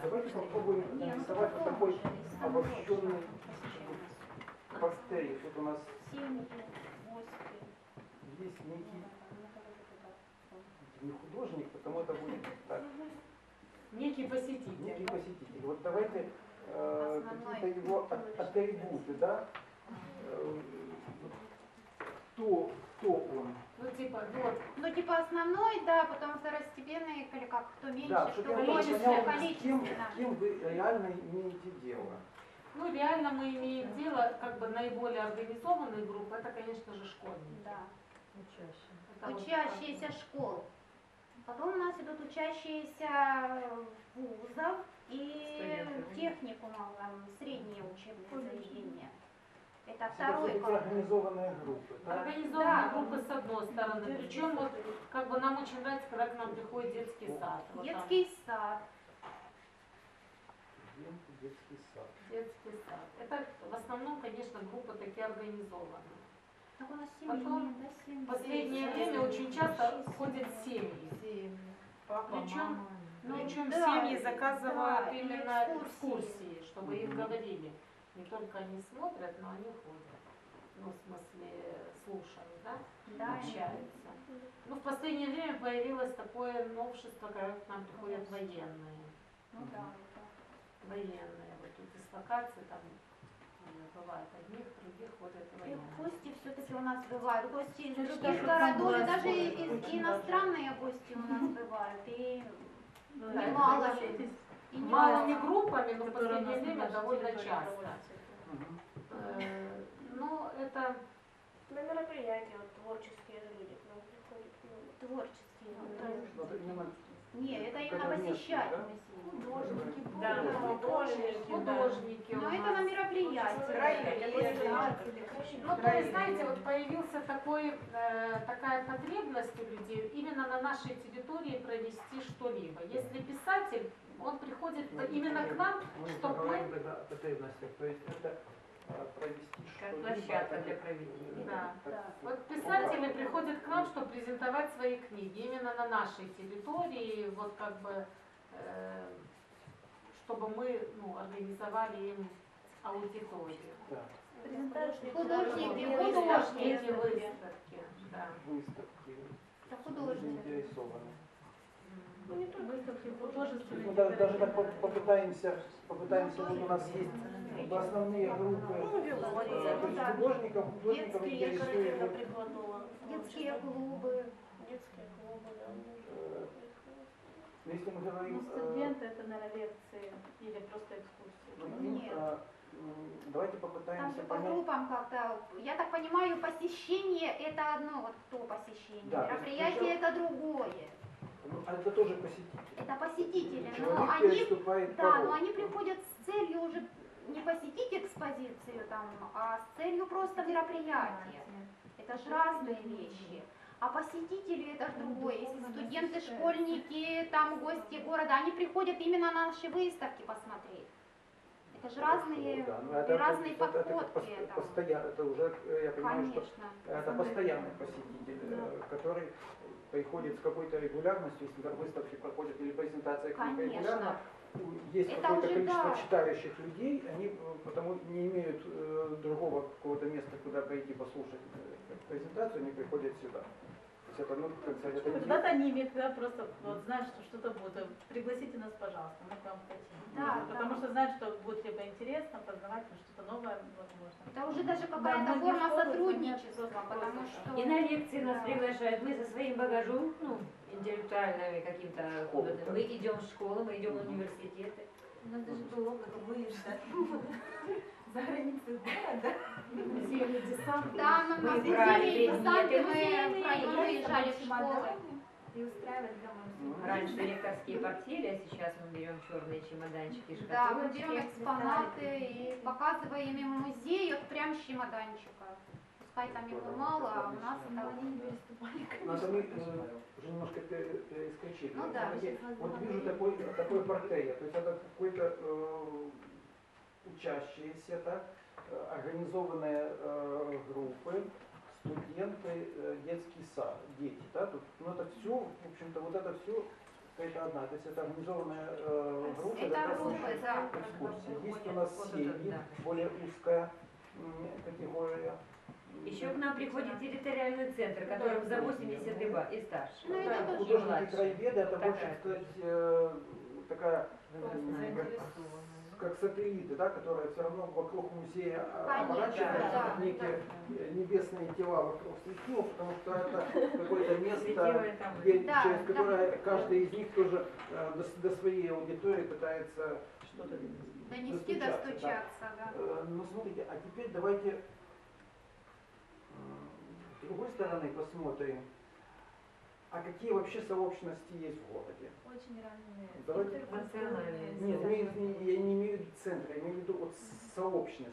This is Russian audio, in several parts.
Давайте попробуем нарисовать вот такой обобщенный портрет. Вот у нас есть некий не художник, потому это будет так, Некий посетитель. некий посетитель. Вот давайте э, какие-то его атрибуты, да? Э, кто, кто он? Ну, типа, вот, Ну, типа основной, да, потом второстепенный, или как, кто меньше, Да, я больше, с кем, с кем вы реально имеете дело. ну, реально мы имеем дело, как бы наиболее организованные группы, это, конечно же, школьники. Да. Это вот Учащиеся школ. Потом у нас идут учащиеся вузов и техникумов, средние учебные заведения. Это Это второй организованные группы. так. Да? Организованные Да. группы с одной стороны. Причем вот, как бы нам очень нравится, когда к нам приходит детский сад. Вот там Детский сад. Студенты, детский сад. детский сад. Это в основном, конечно, группы такие организованные. Так у нас Потом семьи, да, семьи. В последнее время очень часто ходят семьи. Причем, Ну, причем да, семьи заказывают да, именно экскурсии. экскурсии, чтобы им Мгм. говорили. Не только они смотрят, но они ходят. Ну, в смысле, слушают, да? Да, общаются. Ну, в последнее время появилось такое новшество, когда к нам приходят военные. Ну да, да. Военные. Вот тут дислокации там э, бывает одних, других, вот это И гости все-таки у нас бывают, гости из других городов, даже было и- очень и иностранные гости у нас бывают, и Ну, немало, согласитесь. И Малыми группами, но в последнее время довольно часто. Э, Ну, это На мероприятия вот, творческие люди к нам приходят. ну, Творческие. Ну, это именно Не, это именно местные, посещаемость. Художники, Да, художники. художники Но это на мероприятии. Ну, то есть, знаете, вот появился такой, э, такая потребность у людей именно на нашей территории провести что-либо. Если писатель, он приходит Ну, именно к нам, мы чтобы мы... провести Как что-либо, площадка для проведения. Да, да. Вот писатели приходят к нам, чтобы презентовать свои книги именно на нашей территории, вот как бы, э, чтобы мы ну, организовали им аудиторию. Да, Художники, Художники, выставки. выставки, да. выставки. Люди художники. заинтересованы. Ну, не только Выставки Ну, даже, даже так по- попытаемся, попытаемся, вот у нас есть как бы основные группы э, то есть художников, художников Детские, прикладного. Детские клубы. Детские клубы, да. э, ну, если мы говорим Ну, э, студенты это, наверное, лекции или просто экскурсии. ну, Нет. э, м, давайте Там попытаемся же по понять. группам как-то, я так понимаю, посещение это одно, вот то посещение, Да, есть мероприятие это другое. Ну, а это тоже посетители. Это посетители, но Человек они, да, но они приходят с целью уже не посетить экспозицию там, а с целью просто мероприятия. Это же разные вещи. А посетители это ж другое. Если студенты, школьники, там гости города, они приходят именно на наши выставки посмотреть. Это же разные, Да, ну, это, разные это, это, подходы. пос- к этому. постоянно, это уже, э, я понимаю, что Конечно. это постоянный посетитель, э, который приходит с какой-то регулярностью, если там выставки проходят или презентация книг Конечно. регулярно, есть какое-то количество да. читающих людей, они э, потому не имеют э, другого какого-то места, куда пойти послушать э, презентацию, они приходят сюда. То есть это, ну, не- Когда-то они имеют, когда просто вот, знают, что что-то будет. Пригласите нас, пожалуйста, мы к вам хотим. Да, Потому да. что знают, что будет либо интересно, познавательно, что-то новое возможно. Это уже даже Да, какая-то многие форма сотрудничества, потому что... И на лекции нас Да. приглашают. Мы со своим багажом, ну, интеллектуальными каким-то, да. мы идем в школу, мы идем в университеты. У нас даже был опыт выезда за границу города. Музейный десант. Да, на нас предметы, десанты, мы музейные, втроем и выезжали в школы. И устраивать Ну, дома. Раньше лекторские портфели, а сейчас мы берем черные чемоданчики, Да, мы шкатулочки. берем экспонаты и показываем им музей, вот прям с чемоданчика. Пускай там его мало, а у нас это... Ну, это мы э, уже немножко пере- перескочили. Ну да. Вот вижу такой, такой портрет, то есть это какой-то э, учащиеся, да, э, организованные э, группы, студенты, э, детский сад, дети, да, тут, ну это все, в общем-то, вот это все это одна, то есть это организованная э, группа, Это как группы, да. экскурсии. Есть у нас Вот это, семьи, да. более узкая категория. Еще к нам приходит территориальный центр, которым за 80 либо и старше. Ну, это Да, тоже Художники краеведы, это больше, Такая. сказать, э, такая. Как сателлиты, да, которые все равно вокруг музея а, оборачиваются, да, как некие небесные тела вокруг светил, потому что это какое-то место, где- Да, через да. которое каждый из них тоже э, до, до своей аудитории пытается Что-то Донести, Достучаться, да. да. Э, Ну, смотрите, а теперь давайте э, с другой стороны посмотрим, а какие вообще сообщности есть в городе? Очень разные. Давайте- Интернациональные. Нет, я не имею в виду центры, я имею в виду вот сообщности.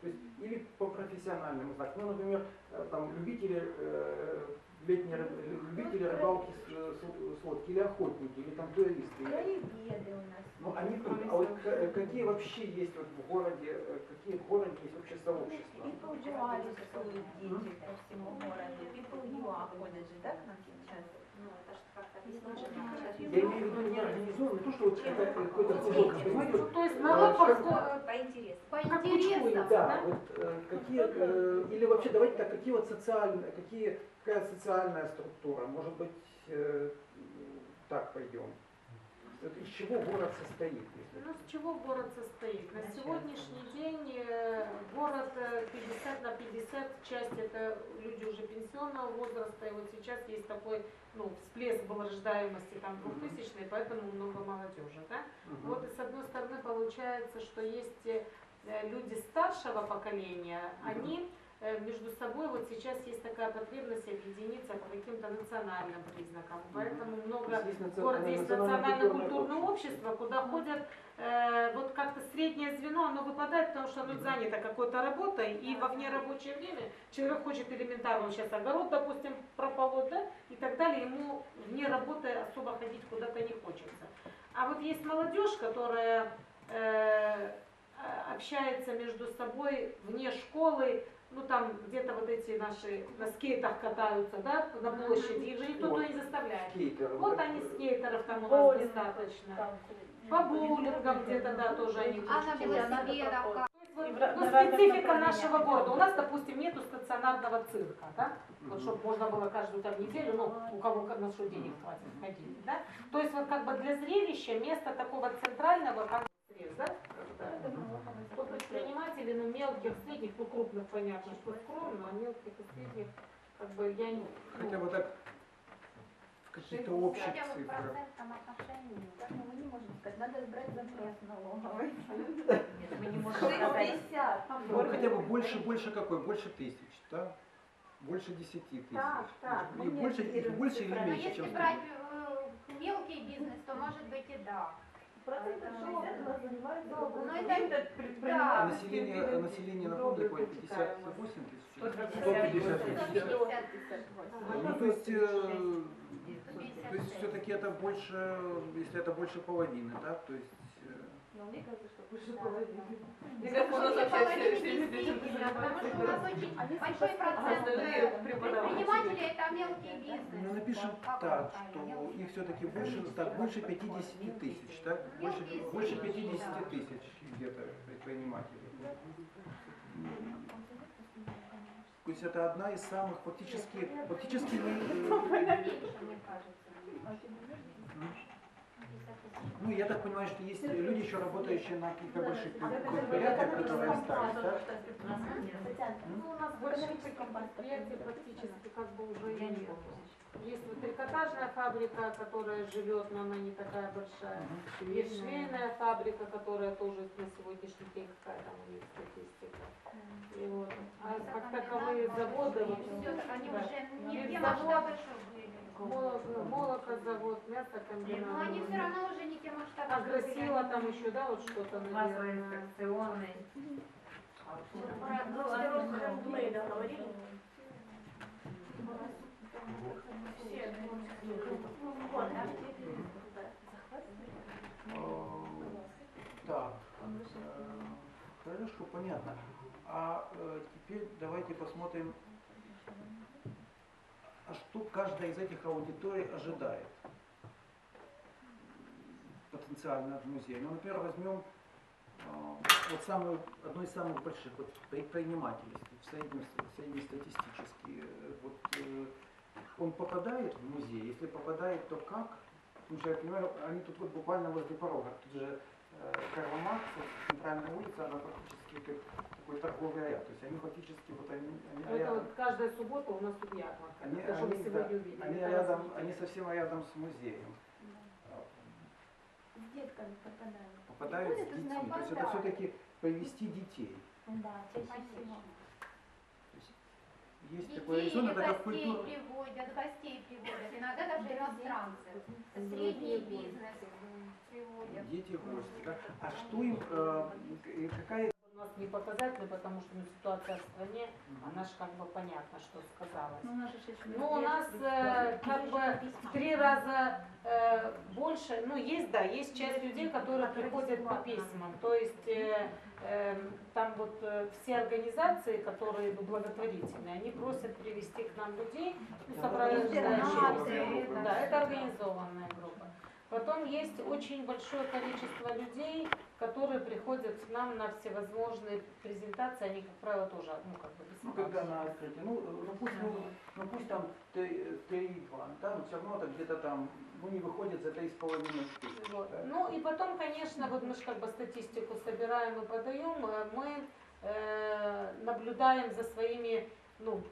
То есть или по профессиональному знаку. Ну, например, э, там любители э, летней ры- любители рыбалки с, э, с- с лодки, или охотники, или там туристы. Краеведы у нас. Ну, они, а вот к- какие вообще есть вот в городе, э, какие в городе есть вообще сообщества? People UA рисуют дети по всему городу. People UA ходят же, да, к нам сейчас? Ну, это ж как-то объяснить. Я имею в виду не организованно, то, что вот это какой-то кружок, понимаете, вот, То есть э, народ По интересам. По интересам, да, да? вот э, какие, э, или вообще давайте так, какие вот социальные, какие, какая социальная структура, может быть, э, так пойдем. Вот из чего город состоит, если Ну, с чего город состоит? На сегодняшний день э, город э, 50 на 50, часть это люди уже пенсионного возраста, и вот сейчас есть такой, ну, всплеск был рождаемости там 2000 поэтому много молодежи, да? Мгм. Вот и с одной стороны получается, что есть э, люди старшего поколения, они э, между собой вот сейчас есть такая потребность объединиться по каким-то национальным признакам, поэтому много в городе есть национально-культурное общество, куда ходят э, вот как-то среднее звено, оно выпадает, потому что оно занято какой-то работой, и во внерабочее время человек хочет элементарно, сейчас огород, допустим, прополоть, да, и так далее, ему вне работы особо ходить куда-то не хочется. А вот есть молодежь, которая э, э, общается между собой вне школы, ну там где-то вот эти наши на скейтах катаются, да, на площади, их же никто туда не заставляет. Скейтеры, Вот они скейтеров там у нас Боулинг. достаточно. Там, По боулингам где-то, да, тоже они А на велосипедах в ну, на разных специфика направлениях нашего города. У нас, допустим, нету стационарного цирка, да? Вот, чтобы можно было каждую там неделю, ну, у кого на что денег хватит, ходить, да? То есть вот как бы для зрелища место такого центрального, как срез, да? Предприниматели, ну, мелких, средних, ну, крупных, понятно, что скромно, а мелких и средних, как бы, я не... Хотя ну, бы так в каких-то общих Хотя бы в цифрах. процентном отношении. Ну, мы не можем сказать, надо брать запрос налоговый. мы не можем сказать. пятьдесят. Ну, хотя бы больше, больше какой? Больше тысяч, да? Больше десяти тысяч. Так, так, И больше, и ориентируемся больше или правильно. Но меньше, если чем брать э, мелкий бизнес, то может быть и да. Процентов 60 занимается это- А население, население на Добрый какое? 58 тысяч? 150 тысяч. 150 Ну, то есть, э, то 150 есть все-таки это больше, если это больше половины, да, то есть... Но мне кажется, что больше половины. Мне кажется, у нас вообще все- потому что у нас очень Они большой процент предпринимателей это мелкий бизнес. Ну, напишем так, что их все-таки больше, так, больше 50 тысяч, так? Больше, Мелкие больше средние, 50 да. тысяч где-то предпринимателей. То есть это одна из самых фактически, фактически Меньше, мне кажется. Ну я так понимаю, что есть люди еще работающие на каких-то больших предприятиях, которые остались, да? Ну, у нас больших таких предприятий практически как бы уже и нет. Есть вот трикотажная фабрика, которая живет, но она не такая большая. Есть швейная фабрика, которая тоже на сегодняшний день какая там у них статистика. И вот. А как таковые заводы, вот, они да. уже не те завод, масштабы, что были. молоко- молокозавод, Но мясокомбинат. они все равно уже не те масштабы. Агросила там еще, да, вот что-то, наверное. инфекционный. Про взрослых мы договорили. Да. Э, Так, э, хорошо, понятно. А э, теперь давайте посмотрим, а что каждая из этих аудиторий ожидает. потенциально от музея. Ну, например, возьмем вот самую, одно из самых больших, вот среднестатистический. э, Вот, он попадает в музей, если попадает, то как? Потому что я понимаю, они тут вот буквально возле порога, тут же э, Карла Маркса, центральная улица, она фактически как такой торговый ряд. То есть они фактически вот они, они Это рядом. вот каждая суббота у нас тут ярмарка. Они, Это они, да, увидели. они рядом, они совсем рядом с музеем. С детками попадают. Попадают с детьми. То есть это все-таки привести детей. Да, чаще всего. Есть такой Детей резон, или это как культура. приводят, гостей приводят, иногда даже иностранцев. Средний бизнес приводят. Дети гости. Да? А что им, э, какая У нас не показательно, потому что ну, ситуация в стране, она же как бы понятно, что сказала. Ну, у нас Ну, у нас э, как бы в три раза э, больше, ну, есть, да, есть часть людей, которые приходят по письмам. То есть э, там вот э, все организации, которые ну, благотворительные, они просят привести к нам людей, ну, это Да, это организованная группа. Потом есть очень большое количество людей, которые приходят к нам на всевозможные презентации, они, как правило, тоже, ну, как бы Ну, когда на открытии, ну, э, ну пусть, ну, ну пусть там три, три план, да, но все равно это где-то там, ну, не выходит за три с половиной тысяч. Вот. да. Ну и потом, конечно, вот мы же как бы статистику собираем и подаем, э, мы э, наблюдаем за своими, ну,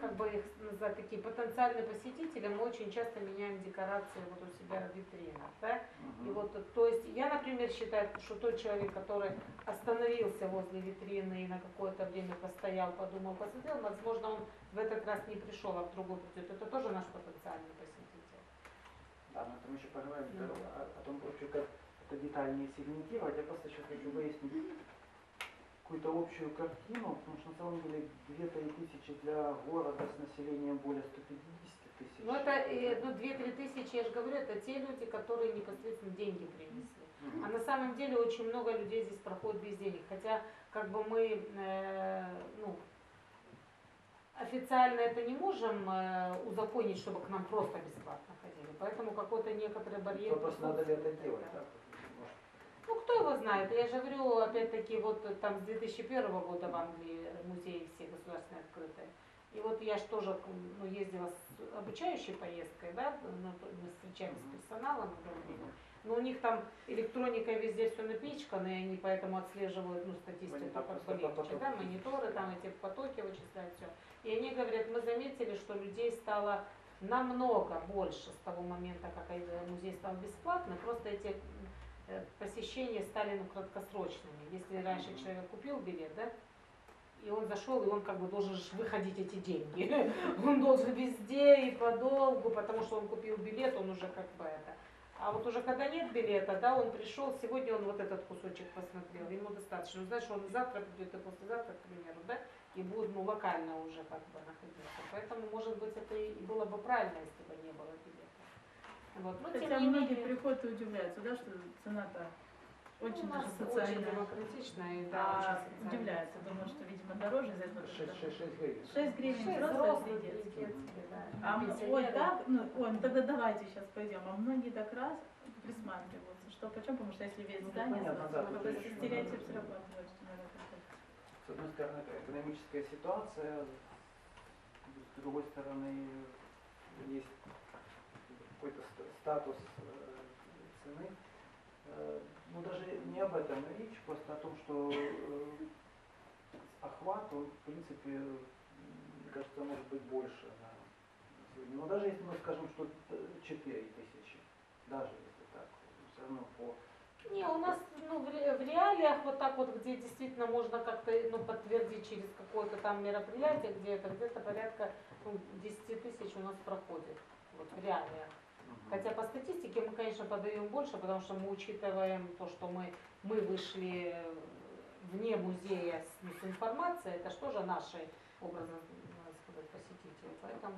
как бы их назвать, такие потенциальные посетители, мы очень часто меняем декорации вот у себя в витринах, да, и Мгм. вот, то есть я, например, считаю, что тот человек, который остановился возле витрины и на какое-то время постоял, подумал, посмотрел, возможно, он в этот раз не пришел, а в другой придет, это тоже наш потенциальный посетитель. Мы там еще поговорим Ну. о, о том, вообще, как это детальнее сегментировать. Я просто сейчас хочу выяснить какую-то общую картину, потому что на самом деле две-три тысячи для города с населением более 150 тысяч. Ну это, э, ну, 2-3 тысячи, я же говорю, это те люди, которые непосредственно деньги принесли. А на самом деле очень много людей здесь проходит без денег. Хотя как бы мы э, ну, официально это не можем э, узаконить, чтобы к нам просто бесплатно ходили. Поэтому какой-то некоторый барьер. Вопрос, надо ли это делать, да. Ну, кто его знает? Я же говорю, опять-таки, вот там с 2001 года в Англии музеи все государственные открытые. И вот я же тоже ну, ездила с обучающей поездкой, да, мы встречались с персоналом, но у них там электроника везде все напичкана, и они поэтому отслеживают ну, статистику как поток. да, мониторы, там эти потоки вычисляют все. И они говорят, мы заметили, что людей стало намного больше с того момента, как музей стал бесплатным, просто эти э, посещения стали ну, краткосрочными. Если раньше человек купил билет, да, и он зашел, и он как бы должен же выходить эти деньги. Он должен везде и подолгу, потому что он купил билет, он уже как бы это. А вот уже когда нет билета, да, он пришел, сегодня он вот этот кусочек посмотрел, ему достаточно. Он знает, что он завтра придет и послезавтра, к примеру, да, и будет ну, локально уже как бы находиться. Поэтому, может быть, это и было бы правильно, если бы не было билета. Вот. Но, Хотя тем не многие менее, приходят и удивляются, да, что цена-то очень у нас даже очень социальная. демократичная, и да, А очень социальная. удивляются, думают, что, видимо, дороже из-за этого. Шесть, шесть, шесть гривен. 6 гривен Шесть взрослые, детские. детские, да. А м- ой, так, ну, ой, ну тогда давайте сейчас пойдем. А многие так раз присматриваются, что почем, потому что если весь Ну, здание, понятно, то да, еще стереотип срабатывает, что надо. С одной стороны, экономическая ситуация, с другой стороны, есть какой-то ст- статус э, цены. Э, Ну, даже не об этом речь, просто о том, что э, охват, он, в принципе, мне кажется, может быть больше на сегодня. Но даже если мы скажем, что 4 тысячи, даже если так, все равно по Не, у нас ну, в, ре- в реалиях вот так вот, где действительно можно как-то ну, подтвердить через какое-то там мероприятие, где это где-то порядка ну, 10 тысяч у нас проходит вот, в реалиях. Хотя по статистике мы, конечно, подаем больше, потому что мы учитываем то, что мы, мы вышли вне музея с, ну, с информацией, это что же наши, образно надо сказать, посетители. Поэтому.